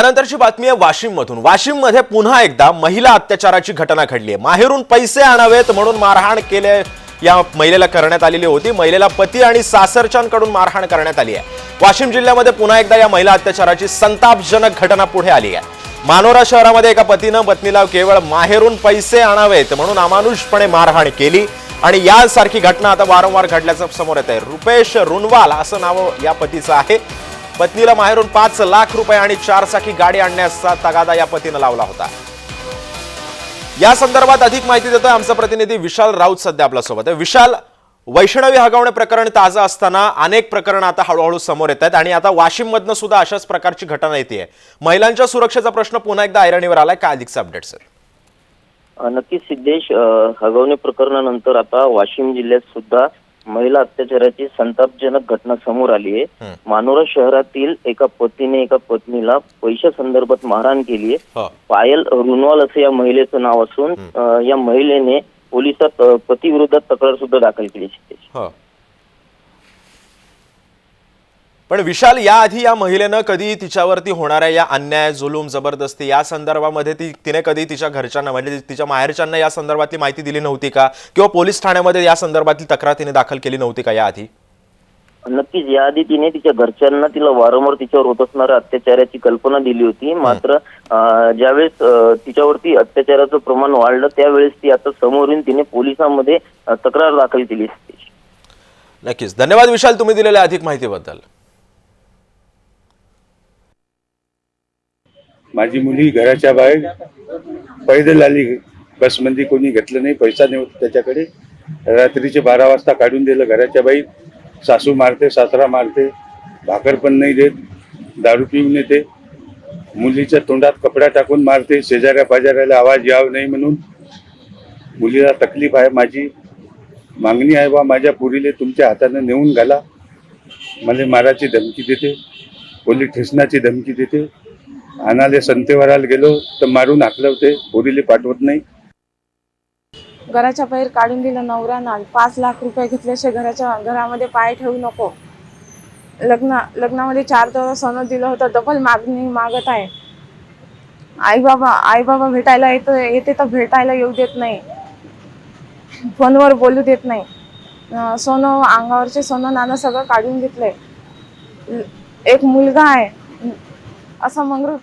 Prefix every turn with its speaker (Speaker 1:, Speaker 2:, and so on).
Speaker 1: यानंतरची बातमी आहे वाशिम मधून वाशिममध्ये पुन्हा एकदा महिला अत्याचाराची घटना घडली आहे. माहेरून पैसे आणावेत म्हणून मारहाण केले या महिलेला करण्यात आलेली होती. महिलेला पती आणि सासरच्यांकडून मारहाण करण्यात आली आहे. वाशिम जिल्ह्यामध्ये पुन्हा एकदा या महिला अत्याचाराची संतापजनक घटना पुढे आली आहे. मानोरा शहरामध्ये एका पतीनं पत्नीला केवळ माहेरून पैसे आणावेत म्हणून अमानुषपणे मारहाण केली. आणि यासारखी घटना आता वारंवार घडल्याचं समोर येत आहे रुपेश रुनवाल असं नाव या पतीचं आहे. पत्नीला माहेरून पाच लाख रुपये आणि चार चाकी गाडी आणण्याचा तगादा या पतीनं लावला होता. या संदर्भात अधिक माहिती देतोय आमचा प्रतिनिधी विशाल राऊत सध्या आपल्यासोबत आहे. विशाल वैष्णवी हगवणे प्रकरण ताजं असताना अनेक प्रकरण आता हळूहळू समोर येत आहेत आणि आता वाशिममधनं सुद्धा अशाच प्रकारची घटना येते महिलांच्या सुरक्षेचा प्रश्न पुन्हा एकदा ऐरणीवर आलाय. काय अधिकचा अपडेट सर
Speaker 2: नक्कीच सिद्धेश हगवणे प्रकरणानंतर आता वाशिम जिल्ह्यात सुद्धा महिला अत्याचाराची संतापजनक घटना समोर आली आहे. मानोरा शहरातील एका पतीने एका पत्नीला पैशा संदर्भात मारहाण केली आहे. पायल रुनवाल असं या महिलेचं नाव असून या महिलेने पोलिसात पतीविरोधात तक्रार सुद्धा दाखल केली आहे, सिद्धेश
Speaker 1: हो पण विशाल याआधी या महिलेनं कधी तिच्यावरती होणाऱ्या या अन्याय जुलूम जबरदस्ती? या संदर्भामध्ये ती तिने कधी तिच्या घरच्यांना म्हणजे तिच्या माहेरच्यांना या संदर्भातली माहिती दिली नव्हती का? किंवा पोलीस ठाण्यामध्ये या संदर्भातली तक्रार तिने दाखल केली नव्हती का याआधी?
Speaker 2: नक्कीच याआधी तिने तिच्या घरच्यांना तिला वारंवार तिच्यावर होत असणाऱ्या अत्याचाराची कल्पना दिली होती. मात्र ज्यावेळेस तिच्यावरती अत्याचाराचं प्रमाण वाढलं त्यावेळेस ती आता समोर येऊन तिने पोलिसांमध्ये तक्रार दाखल केली.
Speaker 1: नक्कीच. धन्यवाद विशाल तुम्ही दिलेल्या अधिक माहितीबद्दल.
Speaker 3: माझी मुली घराच्या बाहेर पैदल आली बसमध्ये कोणी घेतलं नाही पैसा नव्हता त्याच्याकडे. रात्रीचे बारा वाजता काढून दिलं घराच्या बाई सासू मारते सासरा मारते. भाकर पण नाही देत दारू पिऊन येते. मुलीच्या तोंडात कपडा टाकून मारते शेजाऱ्या पाजाऱ्याला आवाज याव नाही म्हणून. मुलीला तकलीफ आहे माझी. मागणी आहे बा माझ्या पुरीले तुमच्या हाताने नेऊन घाला. मला माराची धमकी देते. पोलीस स्टेशनाची धमकी देते. आणाले संतेवाराला गेलो तर मारून हाकलवते पोरीले पाठवत नाही.
Speaker 4: घराच्या बाहेर काढून दिलं नवऱ्याना पाच लाख रुपये घेतल्याशिवाय घराच्या घरामध्ये पाय ठेवू नको. लग्न लग्नामध्ये चार तोळा सोनं दिलं होतं डबल मागणी मागत आहे. आई बाबा आई बाबा भेटायला येतो येते तर भेटायला येऊ देत नाही. फोनवर बोलू देत नाही. सोनं अंगावरचे सोनं नाणं सगळं काढून घेतलंय. एक मुलगा आहे. असं मंगळ